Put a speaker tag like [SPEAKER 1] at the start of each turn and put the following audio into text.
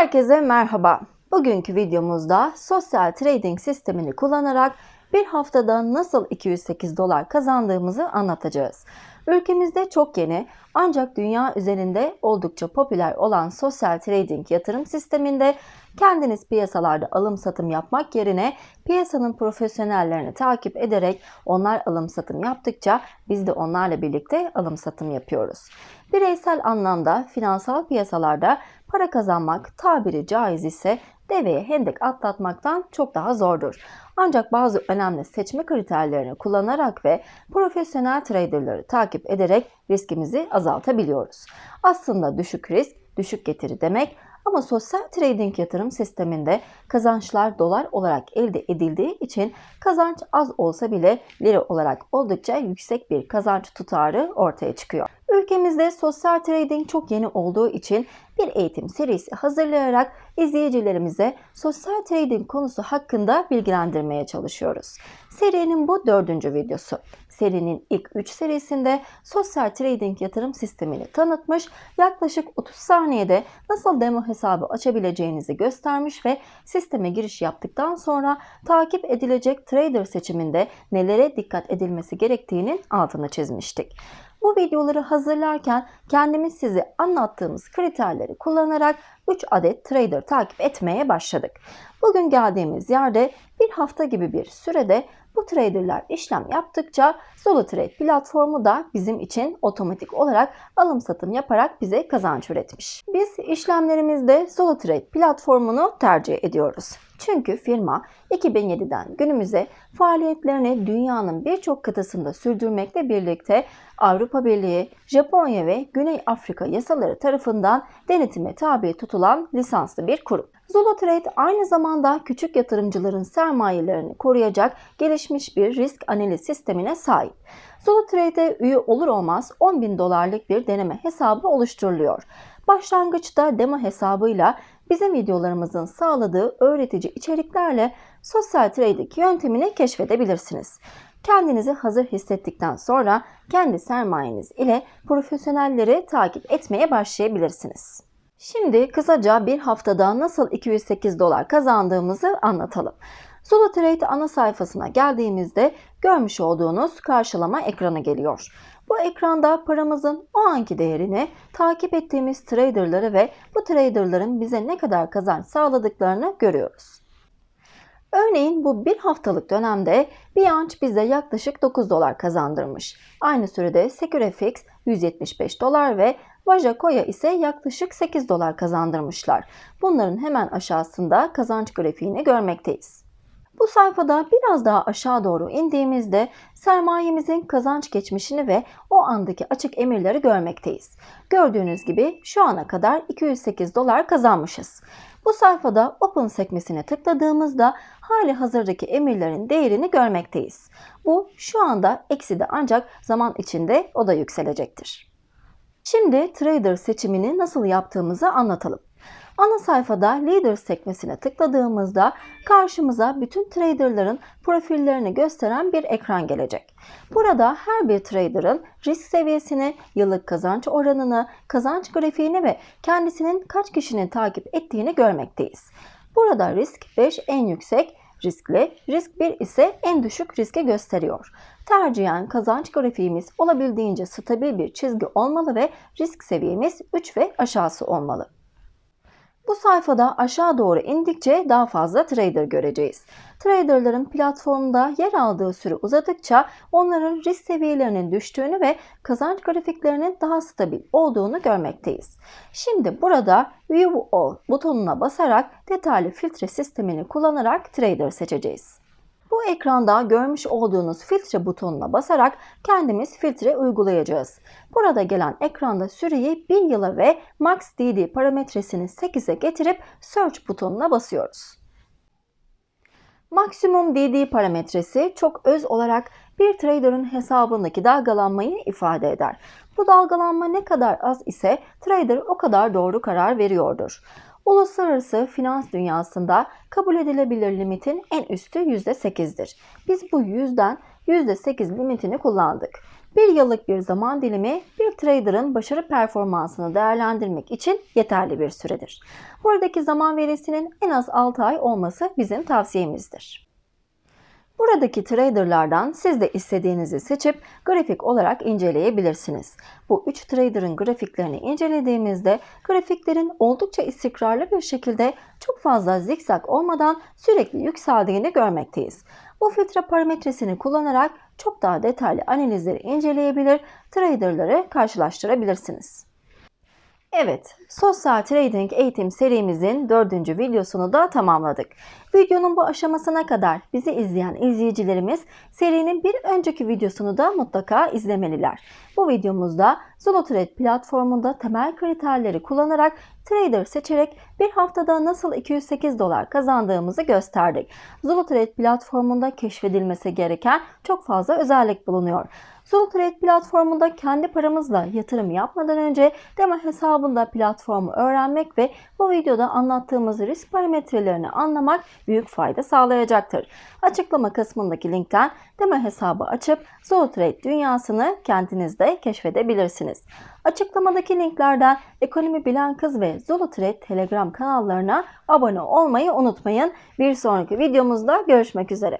[SPEAKER 1] Herkese merhaba. Bugünkü videomuzda sosyal trading sistemini kullanarak bir haftada nasıl 208 dolar kazandığımızı anlatacağız. Ülkemizde çok yeni ancak dünya üzerinde oldukça popüler olan sosyal trading yatırım sisteminde kendiniz piyasalarda alım satım yapmak yerine piyasanın profesyonellerini takip ederek onlar alım satım yaptıkça biz de onlarla birlikte alım satım yapıyoruz. Bireysel anlamda finansal piyasalarda para kazanmak tabiri caiz ise deveye hendek atlatmaktan çok daha zordur. Ancak bazı önemli seçme kriterlerini kullanarak ve profesyonel traderları takip ederek riskimizi azaltabiliyoruz. Aslında düşük risk, düşük getiri demek ama sosyal trading yatırım sisteminde kazançlar dolar olarak elde edildiği için kazanç az olsa bile lira olarak oldukça yüksek bir kazanç tutarı ortaya çıkıyor. Ülkemizde sosyal trading çok yeni olduğu için bir eğitim serisi hazırlayarak izleyicilerimize sosyal trading konusu hakkında bilgilendirmeye çalışıyoruz. Serinin bu dördüncü videosu. Serinin ilk 3 serisinde sosyal trading yatırım sistemini tanıtmış, yaklaşık 30 saniyede nasıl demo hesabı açabileceğinizi göstermiş ve sisteme giriş yaptıktan sonra takip edilecek trader seçiminde nelere dikkat edilmesi gerektiğinin altını çizmiştik. Bu videoları hazırlarken kendimiz size anlattığımız kriterleri kullanarak 3 adet trader takip etmeye başladık. Bugün geldiğimiz yerde bir hafta gibi bir sürede bu traderler işlem yaptıkça SoloTrade platformu da bizim için otomatik olarak alım satım yaparak bize kazanç üretmiş. Biz işlemlerimizde SoloTrade platformunu tercih ediyoruz. Çünkü firma 2007'den günümüze faaliyetlerini dünyanın birçok kıtasında sürdürmekle birlikte Avrupa Birliği, Japonya ve Güney Afrika yasaları tarafından denetime tabi tutulan lisanslı bir kurum. ZoloTrade aynı zamanda küçük yatırımcıların sermayelerini koruyacak gelişmiş bir risk analiz sistemine sahip. ZoloTrade'e üye olur olmaz 10 bin dolarlık bir deneme hesabı oluşturuluyor. Başlangıçta demo hesabıyla bizim videolarımızın sağladığı öğretici içeriklerle sosyal trading yöntemini keşfedebilirsiniz. Kendinizi hazır hissettikten sonra kendi sermayeniz ile profesyonelleri takip etmeye başlayabilirsiniz. Şimdi kısaca bir haftada nasıl 208 dolar kazandığımızı anlatalım. ZoloTrade ana sayfasına geldiğimizde görmüş olduğunuz karşılama ekranı geliyor. Bu ekranda paramızın o anki değerini, takip ettiğimiz traderları ve bu traderların bize ne kadar kazanç sağladıklarını görüyoruz. Örneğin bu bir haftalık dönemde Binance bize yaklaşık 9 dolar kazandırmış. Aynı sürede SecureFX 175 dolar ve Vajakoya ise yaklaşık 8 dolar kazandırmışlar. Bunların hemen aşağısında kazanç grafiğini görmekteyiz. Bu sayfada biraz daha aşağı doğru indiğimizde sermayemizin kazanç geçmişini ve o andaki açık emirleri görmekteyiz. Gördüğünüz gibi şu ana kadar 208 dolar kazanmışız. Bu sayfada Open sekmesine tıkladığımızda hali hazırdaki emirlerin değerini görmekteyiz. Bu şu anda eksi de ancak zaman içinde o da yükselecektir. Şimdi trader seçimini nasıl yaptığımızı anlatalım. Ana sayfada Leader sekmesine tıkladığımızda karşımıza bütün traderların profillerini gösteren bir ekran gelecek. Burada her bir trader'ın risk seviyesini, yıllık kazanç oranını, kazanç grafiğini ve kendisinin kaç kişinin takip ettiğini görmekteyiz. Burada risk 5 en yüksek, riskli, risk 1 ise en düşük riske gösteriyor. Tercihen kazanç grafiğimiz olabildiğince stabil bir çizgi olmalı ve risk seviyemiz 3 ve aşağısı olmalı. Bu sayfada aşağı doğru indikçe daha fazla trader göreceğiz. Traderların platformda yer aldığı süre uzadıkça onların risk seviyelerinin düştüğünü ve kazanç grafiklerinin daha stabil olduğunu görmekteyiz. Şimdi burada View All butonuna basarak detaylı filtre sistemini kullanarak trader seçeceğiz. Bu ekranda görmüş olduğunuz filtre butonuna basarak kendimiz filtre uygulayacağız. Burada gelen ekranda süreyi 1 yıla ve Max DD parametresini 8'e getirip Search butonuna basıyoruz. Maksimum DD parametresi çok öz olarak bir trader'ın hesabındaki dalgalanmayı ifade eder. Bu dalgalanma ne kadar az ise trader o kadar doğru karar veriyordur. Uluslararası finans dünyasında kabul edilebilir limitin en üstü %8'dir. Biz bu yüzden %8 limitini kullandık. Bir yıllık bir zaman dilimi bir trader'ın başarı performansını değerlendirmek için yeterli bir süredir. Buradaki zaman verisinin en az 6 ay olması bizim tavsiyemizdir. Buradaki traderlardan siz de istediğinizi seçip grafik olarak inceleyebilirsiniz. Bu 3 trader'ın grafiklerini incelediğimizde grafiklerin oldukça istikrarlı bir şekilde çok fazla zikzak olmadan sürekli yükseldiğini görmekteyiz. Bu filtre parametresini kullanarak çok daha detaylı analizleri inceleyebilir, traderları karşılaştırabilirsiniz. Evet, sosyal trading eğitim serimizin dördüncü videosunu da tamamladık. Videonun bu aşamasına kadar bizi izleyen izleyicilerimiz serinin bir önceki videosunu da mutlaka izlemeliler. Bu videomuzda ZoloTrade platformunda temel kriterleri kullanarak trader seçerek bir haftada nasıl 208 dolar kazandığımızı gösterdik. ZoloTrade platformunda keşfedilmesi gereken çok fazla özellik bulunuyor. ZoloTrade platformunda kendi paramızla yatırım yapmadan önce demo hesabında platformu öğrenmek ve bu videoda anlattığımız risk parametrelerini anlamak büyük fayda sağlayacaktır. Açıklama kısmındaki linkten demo hesabı açıp ZoloTrade dünyasını kendinizde keşfedebilirsiniz. Açıklamadaki linklerden Ekonomi Bilen Kız ve ZoloTrade Telegram kanallarına abone olmayı unutmayın. Bir sonraki videomuzda görüşmek üzere.